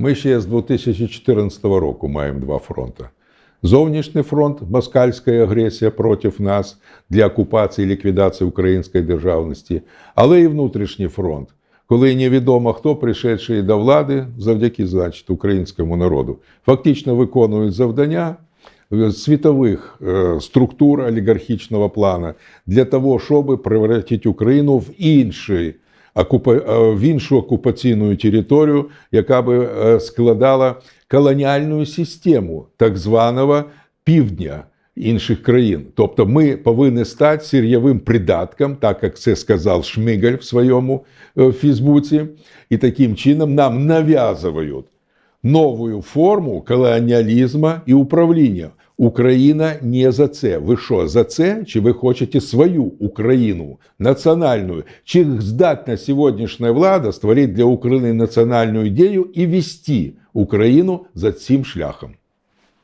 Ми ще з 2014 року маємо два фронти. Зовнішній фронт москальська агресія проти нас для окупації і ліквідації української державності, але і внутрішній фронт, коли невідомо хто, прийшедший до влади завдяки значить, українському народу, фактично виконують завдання світових е, структур олігархічного плану для того, щоб превратити Україну в інший в іншу окупаційну територію, яка би е, складала колоніальну систему так званого півдня інших країн. Тобто ми повинні стати сир'євим придатком, так як це сказав Шмигаль в своєму е, Фейсбуці, і таким чином нам нав'язують новую форму колоніалізму і управління. Україна не за це. Ви що, за це? Чи ви хочете свою Україну національну? Чи здатна сьогоднішня влада створити для України національну ідею і вести Україну за цим шляхом?